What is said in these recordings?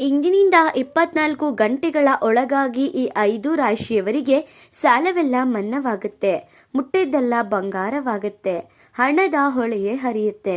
ಇಂದಿನಿಂದ ಇಪ್ಪತ್ನಾಲ್ಕು ಗಂಟೆಗಳ ಒಳಗಾಗಿ ಈ ಐದು ರಾಶಿಯವರಿಗೆ ಸಾಲವೆಲ್ಲ ಮನ್ನವಾಗುತ್ತೆ. ಮುಟ್ಟಿದ್ದೆಲ್ಲ ಬಂಗಾರವಾಗುತ್ತೆ. ಹಣದ ಹೊಳೆಯೇ ಹರಿಯುತ್ತೆ.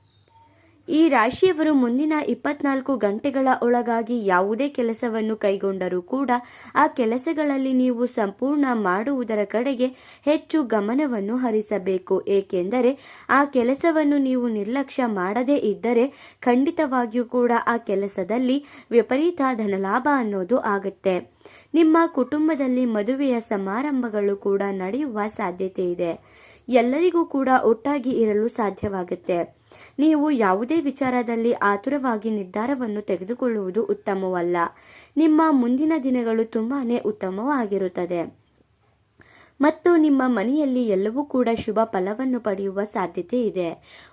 ಈ ರಾಶಿಯವರು ಮುಂದಿನ ಇಪ್ಪತ್ನಾಲ್ಕು ಗಂಟೆಗಳ ಒಳಗಾಗಿ ಯಾವುದೇ ಕೆಲಸವನ್ನು ಕೈಗೊಂಡರೂ ಕೂಡ ಆ ಕೆಲಸಗಳಲ್ಲಿ ನೀವು ಸಂಪೂರ್ಣ ಮಾಡುವುದರ ಕಡೆಗೆ ಹೆಚ್ಚು ಗಮನವನ್ನು ಹರಿಸಬೇಕು. ಏಕೆಂದರೆ ಆ ಕೆಲಸವನ್ನು ನೀವು ನಿರ್ಲಕ್ಷ್ಯ ಮಾಡದೇ ಇದ್ದರೆ ಖಂಡಿತವಾಗಿಯೂ ಕೂಡ ಆ ಕೆಲಸದಲ್ಲಿ ವಿಪರೀತ ಧನಲಾಭ ಅನ್ನೋದು ಆಗುತ್ತೆ. ನಿಮ್ಮ ಕುಟುಂಬದಲ್ಲಿ ಮದುವೆಯ ಸಮಾರಂಭಗಳು ಕೂಡ ನಡೆಯುವ ಸಾಧ್ಯತೆ ಇದೆ. ಎಲ್ಲರಿಗೂ ಕೂಡ ಒಟ್ಟಾಗಿ ಇರಲು ಸಾಧ್ಯವಾಗುತ್ತೆ. ನೀವು ಯಾವುದೇ ವಿಚಾರದಲ್ಲಿ ಆತುರವಾಗಿ ನಿರ್ಧಾರವನ್ನು ತೆಗೆದುಕೊಳ್ಳುವುದು ಉತ್ತಮವಲ್ಲ. ನಿಮ್ಮ ಮುಂದಿನ ದಿನಗಳು ತುಂಬಾನೇ ಉತ್ತಮವಾಗಿರುತ್ತದೆ. ಮತ್ತು ನಿಮ್ಮ ಮನೆಯಲ್ಲಿ ಎಲ್ಲವೂ ಕೂಡ ಶುಭ ಫಲವನ್ನು ಪಡೆಯುವ ಸಾಧ್ಯತೆ ಇದೆ.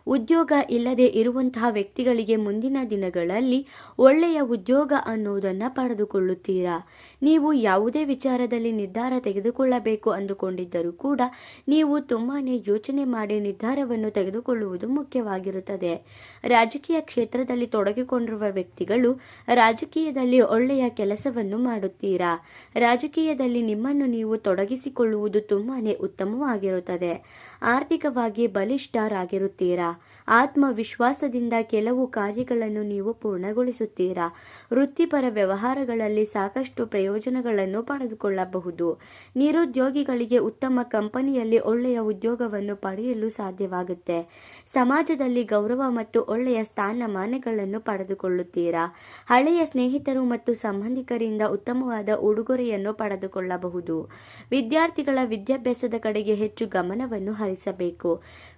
ಉದ್ಯೋಗ ಇಲ್ಲದೆ ಇರುವಂತಹ ವ್ಯಕ್ತಿಗಳಿಗೆ ಮುಂದಿನ ದಿನಗಳಲ್ಲಿ ಒಳ್ಳೆಯ ಉದ್ಯೋಗ ಅನ್ನುವುದನ್ನು ಪಡೆದುಕೊಳ್ಳುತ್ತೀರಾ? ನೀವು ಯಾವುದೇ ವಿಚಾರದಲ್ಲಿ ನಿರ್ಧಾರ ತೆಗೆದುಕೊಳ್ಳಬೇಕು ಅಂದುಕೊಂಡಿದ್ದರೂ ಕೂಡ ನೀವು ತುಂಬಾ ಯೋಚನೆ ಮಾಡಿ ನಿರ್ಧಾರವನ್ನು ತೆಗೆದುಕೊಳ್ಳುವುದು ಮುಖ್ಯವಾಗಿರುತ್ತದೆ. ರಾಜಕೀಯ ಕ್ಷೇತ್ರದಲ್ಲಿ ತೊಡಗಿಕೊಂಡಿರುವ ವ್ಯಕ್ತಿಗಳು ರಾಜಕೀಯದಲ್ಲಿ ಒಳ್ಳೆಯ ಕೆಲಸವನ್ನು ಮಾಡುತ್ತೀರಾ? ರಾಜಕೀಯದಲ್ಲಿ ನಿಮ್ಮನ್ನು ನೀವು ತೊಡಗಿಸಿಕೊಳ್ಳುವುದು ತುಂಬಾನೇ ಉತ್ತಮವಾಗಿರುತ್ತದೆ. ಆರ್ಥಿಕವಾಗಿ ಬಲಿಷ್ಠರಾಗಿರುತ್ತೀರಾ? ಆತ್ಮವಿಶ್ವಾಸದಿಂದ ಕೆಲವು ಕಾರ್ಯಗಳನ್ನು ನೀವು ಪೂರ್ಣಗೊಳಿಸುತ್ತೀರಾ? ವೃತ್ತಿಪರ ವ್ಯವಹಾರಗಳಲ್ಲಿ ಸಾಕಷ್ಟು ಪ್ರಯೋಜನಗಳನ್ನು ಪಡೆದುಕೊಳ್ಳಬಹುದು. ನಿರುದ್ಯೋಗಿಗಳಿಗೆ ಉತ್ತಮ ಕಂಪನಿಯಲ್ಲಿ ಒಳ್ಳೆಯ ಉದ್ಯೋಗವನ್ನು ಪಡೆಯಲು ಸಾಧ್ಯವಾಗುತ್ತೆ. ಸಮಾಜದಲ್ಲಿ ಗೌರವ ಮತ್ತು ಒಳ್ಳೆಯ ಸ್ಥಾನಮಾನಗಳನ್ನು ಪಡೆದುಕೊಳ್ಳುತ್ತೀರಾ? ಹಳೆಯ ಸ್ನೇಹಿತರು ಮತ್ತು ಸಂಬಂಧಿಕರಿಂದ ಉತ್ತಮವಾದ ಉಡುಗೊರೆಯನ್ನು ಪಡೆದುಕೊಳ್ಳಬಹುದು. ವಿದ್ಯಾರ್ಥಿಗಳ ವಿದ್ಯಾಭ್ಯಾಸದ ಕಡೆಗೆ ಹೆಚ್ಚು ಗಮನವನ್ನು ಹರಿಸಬೇಕು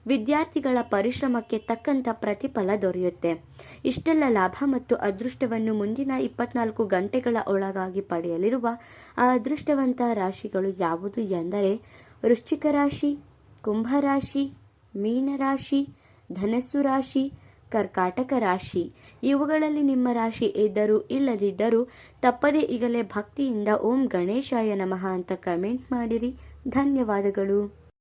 ವಿದ್ಯಾರ್ಥಿಗಳ ಪರಿಶ್ರಮಕ್ಕೆ ತಕ್ಕಂಥ ಪ್ರತಿಫಲ ದೊರೆಯುತ್ತೆ. ಇಷ್ಟೆಲ್ಲ ಲಾಭ ಮತ್ತು ಅದೃಷ್ಟವನ್ನು ಮುಂದಿನ ಇಪ್ಪತ್ನಾಲ್ಕು ಗಂಟೆಗಳ ಒಳಗಾಗಿ ಪಡೆಯಲಿರುವ ಆ ಅದೃಷ್ಟವಂತ ರಾಶಿಗಳು ಯಾವುದು ಎಂದರೆ ವೃಶ್ಚಿಕ ರಾಶಿ ಕುಂಭರಾಶಿ ಮೀನರಾಶಿ ಧನಸ್ಸು ರಾಶಿ, ಕರ್ಕಾಟಕ ರಾಶಿ. ಇವುಗಳಲ್ಲಿ ನಿಮ್ಮ ರಾಶಿ ಇದ್ದರೂ ಇಲ್ಲದಿದ್ದರೂ ತಪ್ಪದೇ ಈಗಲೇ ಭಕ್ತಿಯಿಂದ ಓಂ ಗಣೇಶಾಯ ನಮಃ ಅಂತ ಕಮೆಂಟ್ ಮಾಡಿರಿ. ಧನ್ಯವಾದಗಳು.